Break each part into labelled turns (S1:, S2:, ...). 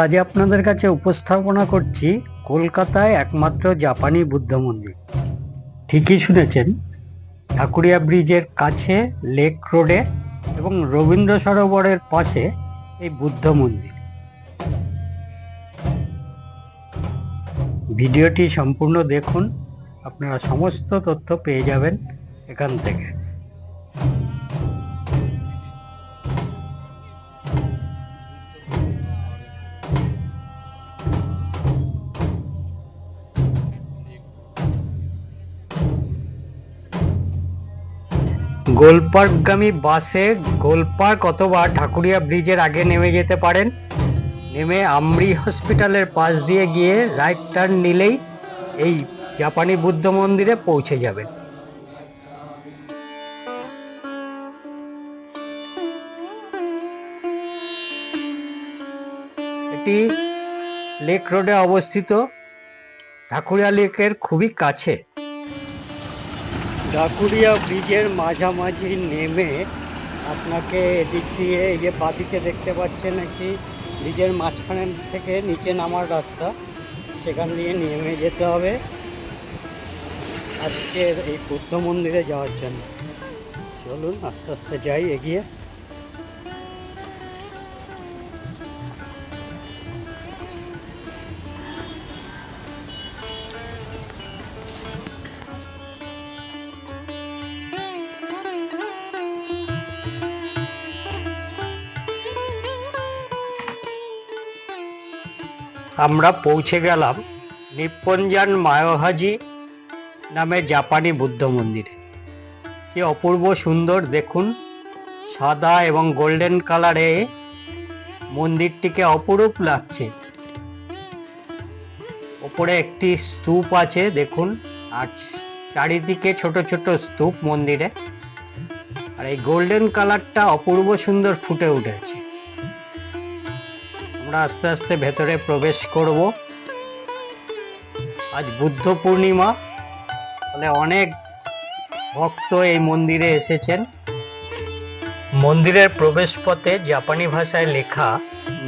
S1: আজ আপনাদের কাছে উপস্থাপনা করছি কলকাতায় একমাত্র জাপানি বুদ্ধ মন্দির। ঠিকই শুনেছেন ঠাকুরিয়া ব্রিজের কাছে, লেক রোডে এবং রবীন্দ্র সরোবরের পাশে এই বুদ্ধ মন্দির। ভিডিওটি সম্পূর্ণ দেখুন, আপনারা সমস্ত তথ্য পেয়ে যাবেন এখান থেকে। গোলপার্কগামী বাসে গোলপার্ক অথবা ঠাকুরিয়া ব্রিজের আগে নেমে যেতে পারেন। নেমে আমরি হসপিটালের পাশ দিয়ে গিয়ে রাইট টার্ন নিলেই এই জাপানি বুদ্ধ মন্দিরে পৌঁছে যাবেন। এটি লেক রোডে অবস্থিত। ঢাকুরিয়া লেকের খুবই কাছে। ঢাকুরিয়া ব্রিজের মাঝামাঝি নেমে আপনাকে এদিক দিয়ে এই যে বাদিকে দেখতে পাচ্ছেন একটি ব্রিজের মাঝখানের থেকে নিচে নামার রাস্তা। সেখান দিয়ে নেমে যেতে হবে। আজকের এই বুদ্ধ মন্দিরে যাওয়ার জন্য। চলুন আস্তে আস্তে যাই, এগিয়ে। আমরা পৌঁছে গেলাম নিপ্পনজান মায়োহাজি নামে জাপানি বুদ্ধ মন্দিরে। কি অপূর্ব সুন্দর, দেখুন, সাদা এবং গোল্ডেন কালারে মন্দিরটিকে অপরূপ লাগছে। ওপরে একটি স্তূপ আছে, দেখুন, আর চারিদিকে ছোট ছোট স্তূপ মন্দিরে। আর এই গোল্ডেন কালারটা অপূর্ব সুন্দর ফুটে উঠেছে। আমরা আস্তে আস্তে ভেতরে প্রবেশ করব। আজ বুদ্ধ পূর্ণিমা ফলে অনেক ভক্ত এই মন্দিরে এসেছেন। মন্দিরের প্রবেশপথে জাপানি ভাষায় লেখা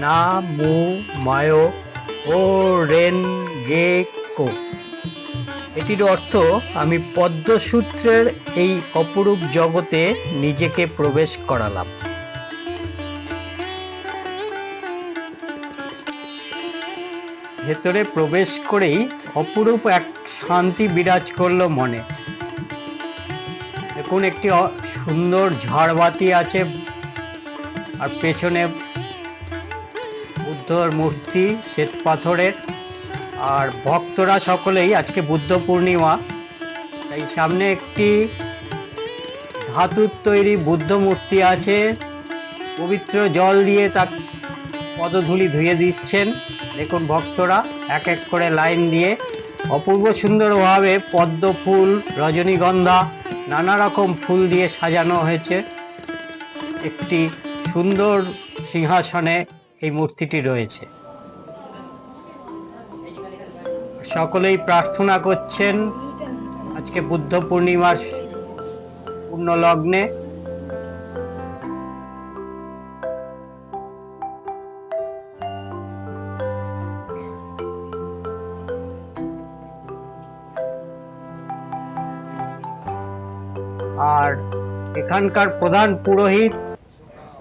S1: না মু মায়ো ও রেন গে কো এটির অর্থ আমি পদ্মসূত্রের এই অপরূপ জগতে নিজেকে প্রবেশ করালাম ভেতরে প্রবেশ করেই অপরূপ এক শান্তি বিরাজ করল মনে। দেখুন, একটি সুন্দর ঝাড়বাতি আছে আর পেছনে বুদ্ধর মূর্তি, শ্বেত পাথরের, আর ভক্তরা সকলেই আজকে বুদ্ধ পূর্ণিমা। তাই সামনে একটি ধাতুর তৈরি বুদ্ধ মূর্তি আছে। পবিত্র জল দিয়ে তার পদধূলি ধুয়ে দিচ্ছেন। দেখুন ভক্তরা এক এক করে লাইন দিয়ে অপূর্ব সুন্দরভাবে পদ্ম ফুল, রজনীগন্ধা, নানা রকম ফুল দিয়ে সাজানো হয়েছে। একটি সুন্দর সিংহাসনে এই মূর্তিটি রয়েছে। সকলেই প্রার্থনা করছেন, আজকে বুদ্ধ পূর্ণিমার পূর্ণ লগ্নে আর এখানকার প্রধান পুরোহিত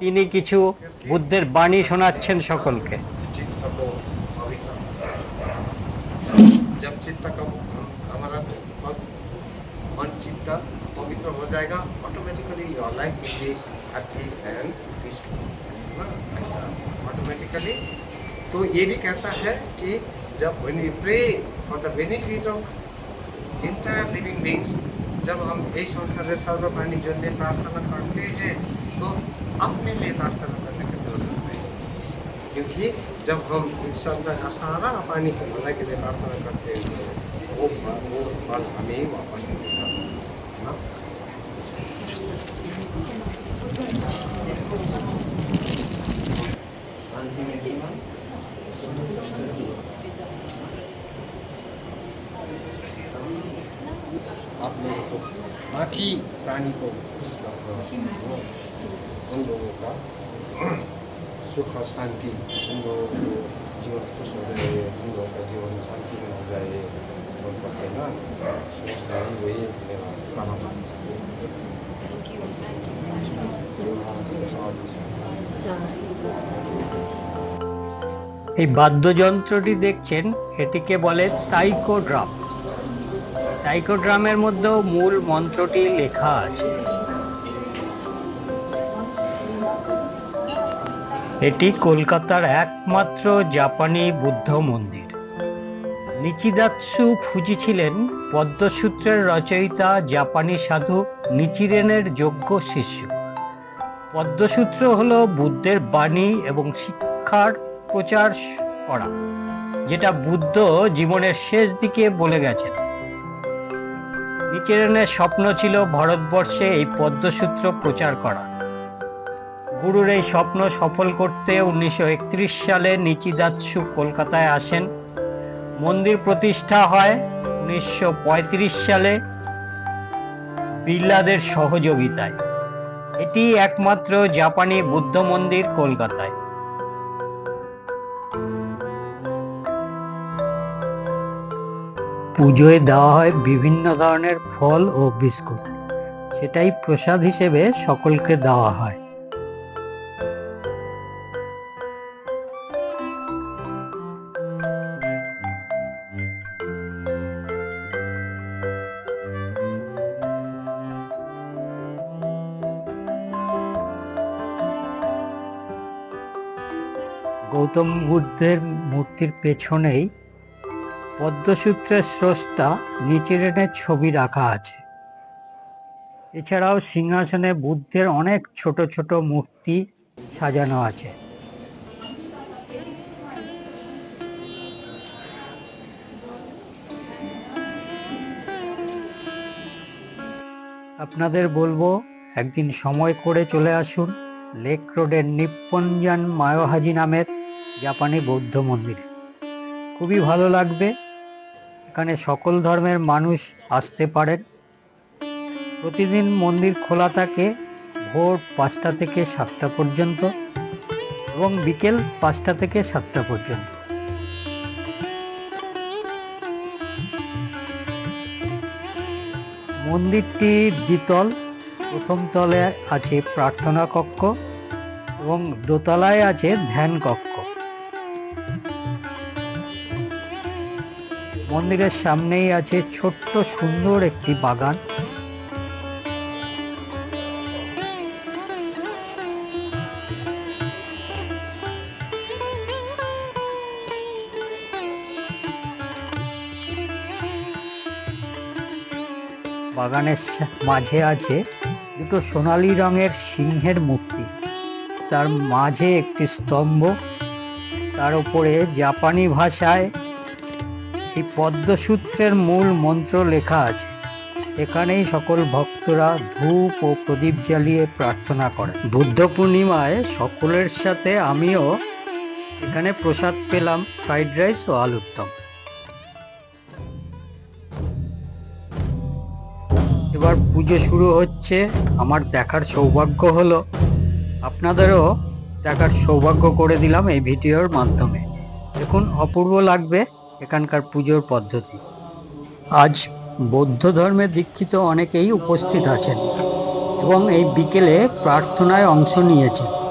S1: তিনি কিছু বুদ্ধের বাণী শোনাচ্ছেন সকলকে
S2: चित्त को पवित्र जब चित्त का हमारा च- मन मन चित्त पवित्र हो जाएगा automatically your life will be happy and peaceful ऐसा ऑटोमेटिकली तो ये भी कहता है कि जब when we pray for the benefit of entire living beings जब हम इस संसार में सर्वप्राणी जन में प्रार्थना करते हैं तो अपने लिए प्रार्थना करने की ज़रूरत नहीं। क्योंकि जब हम इस संसार का सारा पानी के भलाई के लिए प्रार्थना करते हैं तो वो वो फल हमें ही वापस मिलेगा ना? आप लोगों को बाकी प्राणी को उन लोगों का सुख और शांति उन लोगों को जीवन खुश हो जाए हम लोग का जीवन शांति में हो जाए और पता ना समझता ही वही मेरा कामना
S1: এই বাদ্যযন্ত্রটি দেখছেন এটিকে বলে তাইকো ড্রাম তাইকো ড্রামের মধ্যেও মূল মন্ত্রটি লেখা আছে। এটি কলকাতার একমাত্র জাপানি বুদ্ধ মন্দির। নিচিদাৎসু ফুজি ছিলেন পদ্মসূত্রের রচয়িতা জাপানি সাধু নিচিরেনের যোগ্য শিষ্য। পদ্মসূত্র হল বুদ্ধের বাণী এবং শিক্ষার প্রচার করা, যেটা বুদ্ধ জীবনের শেষ দিকে বলে গেছেন। নিচিরেনের স্বপ্ন ছিল ভারতবর্ষে এই পদ্মসূত্র প্রচার করা। গুরুর এই স্বপ্ন সফল করতে উনিশশো একত্রিশ সালে নিচিদাৎসু কলকাতায় আসেন। মন্দির প্রতিষ্ঠা হয় উনিশশো পঁয়ত্রিশ সালে বিড়লাদের সহযোগিতায়। এটি একমাত্র জাপানি বুদ্ধ মন্দির কলকাতায়। পুজোয় দেওয়া হয় বিভিন্ন ধরনের ফল ও বিস্কুট। সেটাই প্রসাদ হিসেবে সকলকে দেওয়া হয়। গৌতম বুদ্ধের মূর্তির পেছনেই পদ্মসূত্রের স্রষ্টা নিচিরেনের ছবি রাখা আছে। এছাড়াও সিংহাসনে বুদ্ধের অনেক ছোট ছোট মূর্তি সাজানো আছে। আপনাদের বলব, একদিন সময় করে চলে আসুন লেক রোডের নিপ্পনজান মায়োহাজি নামের জাপানি বৌদ্ধ মন্দিরে। খুবই ভালো লাগবে। এখানে সকল ধর্মের মানুষ আসতে পারেন। প্রতিদিন মন্দির খোলা থাকে ভোর পাঁচটা থেকে সাতটা পর্যন্ত এবং বিকেল পাঁচটা থেকে সাতটা পর্যন্ত। মন্দিরটি দ্বিতল, প্রথম তলে আছে প্রার্থনা কক্ষ এবং দোতলায় আছে ধ্যান কক্ষ। মন্দিরের সামনেই আছে ছোট্ট সুন্দর একটি বাগান। বাগানের মাঝে আছে দুটো সোনালী রঙের সিংহের মূর্তি। তার মাঝে একটি স্তম্ভ। তার উপরে জাপানি ভাষায় এই পদ্মসূত্রের মূল মন্ত্র লেখা আছে। সেখানেই সকল ভক্তরা ধূপ ও প্রদীপ জ্বালিয়ে প্রার্থনা করেন। বুদ্ধ পূর্ণিমায় সকলের সাথে আমিও এখানে প্রসাদ পেলাম, ফ্রাইড রাইস ও আলুর দম। এবার পুজো শুরু হচ্ছে, আমার দেখার সৌভাগ্য হলো, আপনাদেরও দেখার সৌভাগ্য করে দিলাম এই ভিডিওর মাধ্যমে। দেখুন, অপূর্ব লাগবে। এখানকার পুজোর পদ্ধতি। আজ বৌদ্ধ ধর্মে দীক্ষিত অনেকেই উপস্থিত আছেন এবং এই বিকেলে প্রার্থনায় অংশ নিয়েছেন।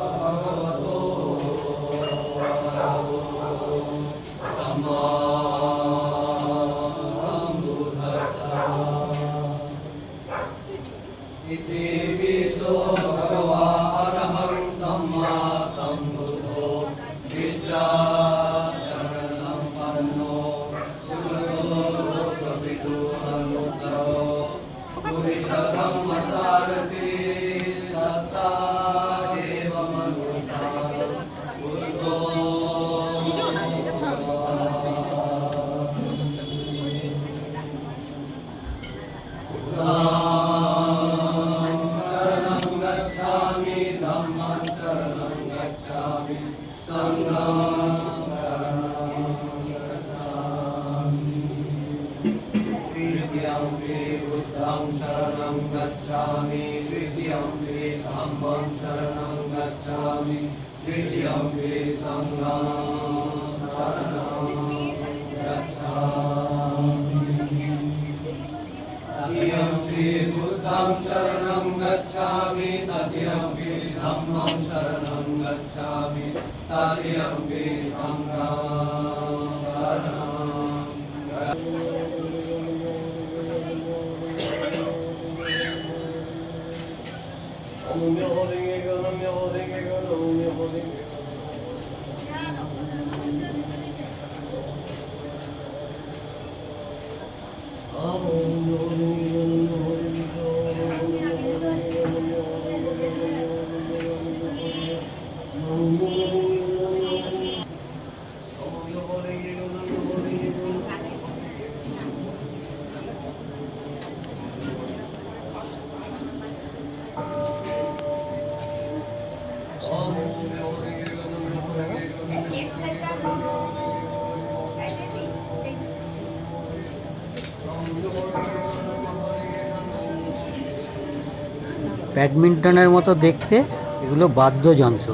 S1: ব্যাডমিন্টনের মতো দেখতে এগুলো বাদ্যযন্ত্র।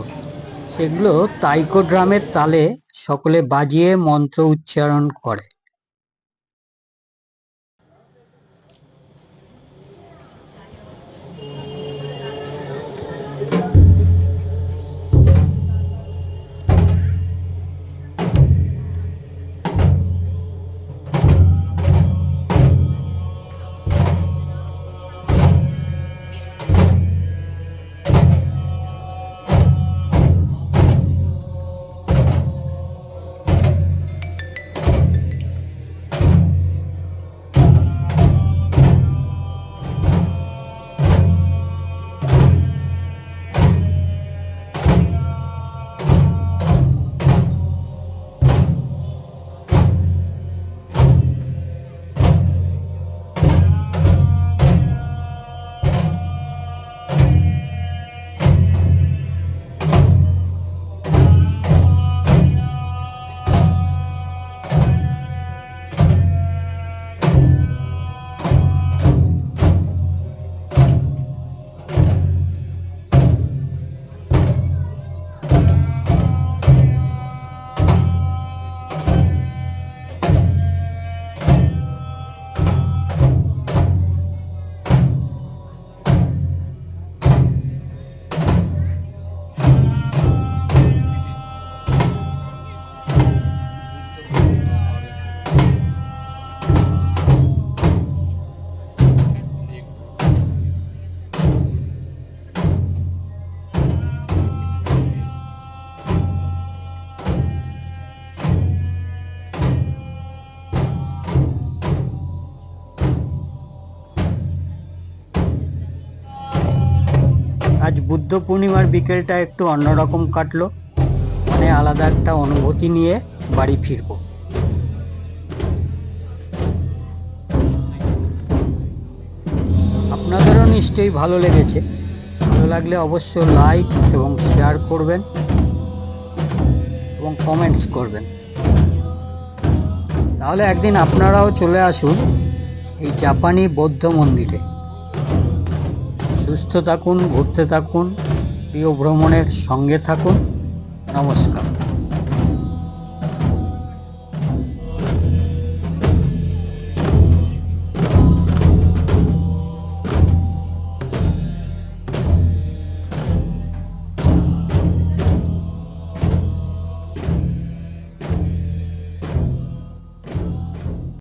S1: সেগুলো তাইকো ড্রামের তালে সকলে বাজিয়ে মন্ত্র উচ্চারণ করে। বুদ্ধ পূর্ণিমার বিকেলটা একটু অন্যরকম কাটলো। মানে আলাদা একটা অনুভূতি নিয়ে বাড়ি ফিরবো। আপনাদেরও নিশ্চয়ই ভালো লেগেছে। ভালো লাগলে অবশ্য লাইক এবং শেয়ার করবেন এবং কমেন্টস করবেন। তাহলে একদিন আপনারাও চলে আসুন এই জাপানি বৌদ্ধ মন্দিরে। সুস্থ থাকুন ঘুরতে থাকুন প্রিয় ভ্রমণের সঙ্গে থাকুন। নমস্কার।